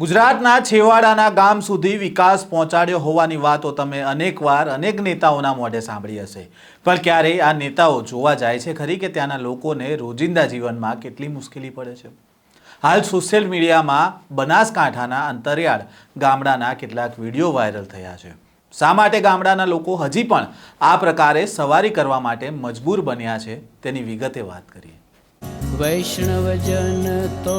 ગુજરાતના છેવાડાના ગામ સુધી વિકાસ પહોંચાડ્યો હોવાની વાતો તમે અનેકવાર અનેક નેતાઓના મોઢે સાંભળી હશે. પણ ક્યારેય આ નેતાઓ જોવા જાય છે ખરી કે ત્યાંના લોકોને રોજિંદા જીવનમાં કેટલી મુશ્કેલી પડે છે? હાલ સોશિયલ મીડિયામાં બનાસકાંઠાના અંતરિયાળ ગામડાના કેટલાક વીડિયો વાયરલ થયા છે. શા માટે ગામડાના લોકો હજી પણ આ પ્રકારે સવારી કરવા માટે મજબૂર બન્યા છે તેની વિગતે વાત કરીએ. વૈષ્ણવજન તો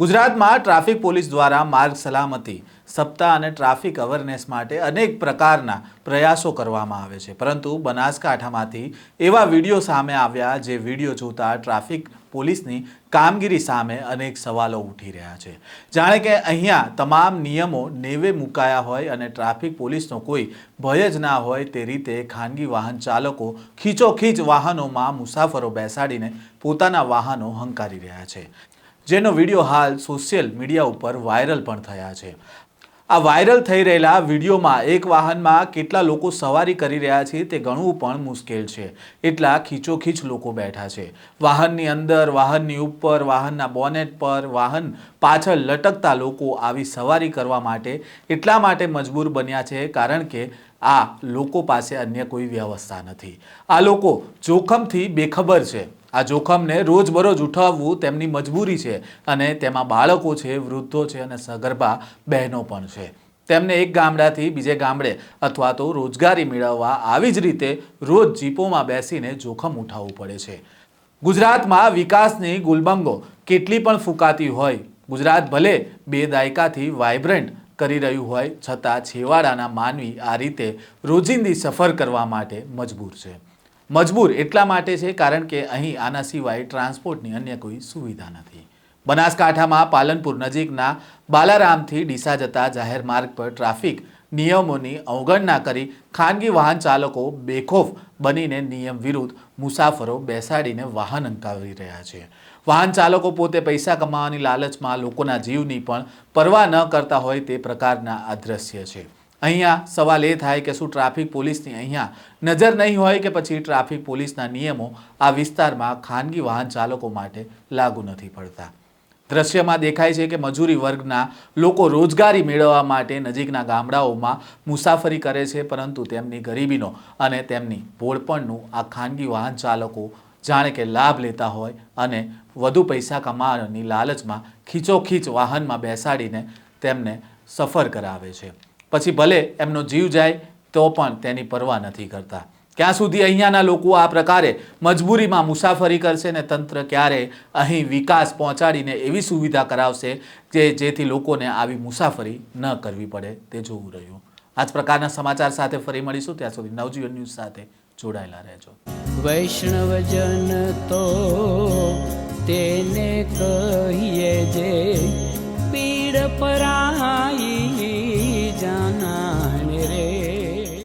ગુજરાતમાં ટ્રાફિક પોલીસ દ્વારા માર્ગ સલામતી, સપ્તાહ અને ટ્રાફિક અવેરનેસ માટે અનેક પ્રકારના પ્રયાસો કરવામાં આવે છે. પરંતુ બનાસકાંઠામાંથી એવા વીડિયો સામે આવ્યા જે વીડિયો જોતા ટ્રાફિક પોલીસની કામગીરી સામે અનેક સવાલો ઉઠી રહ્યા છે. જાણે કે અહીંયા તમામ નિયમો નેવે મુકાયા હોય અને ટ્રાફિક પોલીસનો કોઈ ભય જ ના હોય તે રીતે ખાનગી વાહન ચાલકો ખીચોખીચ વાહનોમાં મુસાફરો બેસાડીને પોતાના વાહનો હંકારી રહ્યા છે. જેનો વીડિયો હાલ સોશિયલ મીડિયા ઉપર વાયરલ પણ થયા છે. આ વાયરલ થઈ રહેલા વિડીયોમાં એક વાહનમાં કેટલા લોકો સવારી કરી રહ્યા છે તે ગણવું પણ મુશ્કેલ છે. એટલા ખીચોખીચ લોકો બેઠા છે. વાહનની અંદર, વાહનની ઉપર, વાહનના બોનેટ પર, વાહન પાછળ લટકતા લોકો આવી સવારી કરવા માટે એટલા માટે મજબૂર બન્યા છે કારણ કે આ લોકો પાસે અન્ય કોઈ વ્યવસ્થા નથી. આ લોકો જોખમથી બેખબર છે. આ જોખમને રોજબરોજ ઉઠાવવું તેમની મજબૂરી છે અને તેમાં બાળકો છે, વૃદ્ધો છે અને સગર્ભા બહેનો પણ છે. તેમને એક ગામડાથી બીજે ગામડે અથવા તો રોજગારી મેળવવા આવી જ રીતે રોજ જીપોમાં બેસીને જોખમ ઉઠાવવું પડે છે. ગુજરાતમાં વિકાસની ગુલબંગો કેટલી પણ ફૂંકાતી હોય, ગુજરાત ભલે બે દાયકાથી વાઇબ્રન્ટ કરી રહ્યું હોય, છતાં છેવાડાના માનવી આ રીતે રોજિંદી સફર કરવા માટે મજબૂર છે. મજબૂર એટલા માટે છે કારણ કે અહીં આના સિવાય ટ્રાન્સપોર્ટની અન્ય કોઈ સુવિધા નથી. બનાસકાંઠામાં પાલનપુર નજીકના બાલારામથી ડીસા જતા જાહેર માર્ગ પર ટ્રાફિક નિયમોની અવગણના કરી ખાનગી વાહન ચાલકો બેખોફ બનીને નિયમ વિરુદ્ધ મુસાફરો બેસાડીને વાહન અંકાવી રહ્યા છે. વાહન ચાલકો પોતે પૈસા કમાવાની લાલચમાં લોકોના જીવની પણ પરવા ન કરતા હોય તે પ્રકારના આ છે. અહીંયા સવાલ એ થાય કે શું ટ્રાફિક પોલીસની અહીંયા નજર નહીં હોય કે પછી ટ્રાફિક પોલીસના નિયમો આ વિસ્તારમાં ખાનગી વાહન ચાલકો માટે લાગુ નથી પડતા. દ્રશ્યમાં દેખાય છે કે મજૂરી વર્ગના લોકો રોજગારી મેળવવા માટે નજીકના ગામડાઓમાં મુસાફરી કરે છે, પરંતુ તેમની ગરીબીનો અને તેમની ભોળપણનું આ ખાનગી વાહન ચાલકો જાણે કે લાભ લેતા હોય અને વધુ પૈસા કમાવાની લાલચમાં ખીચોખીચ વાહનમાં બેસાડીને તેમને સફર કરાવે છે. પછી ભલે એમનો જીવ જાય, તો પણ તેની પરવા નથી કરતા. ક્યાં સુધી અહીંયાના લોકો આ પ્રકારે મજબૂરીમાં મુસાફરી કરશે ને તંત્ર ક્યારે અહીં વિકાસ પહોંચાડીને એવી સુવિધા કરાવશે કે જેથી લોકોને આવી મુસાફરી ન કરવી પડે તે જોવું રહ્યું. આ જ પ્રકારના સમાચાર સાથે ફરી મળીશું. ત્યાં સુધી નવજીવન ન્યૂઝ સાથે જોડાયેલા રહેજો. વૈષ્ણવજન તો તેને કહીએ જે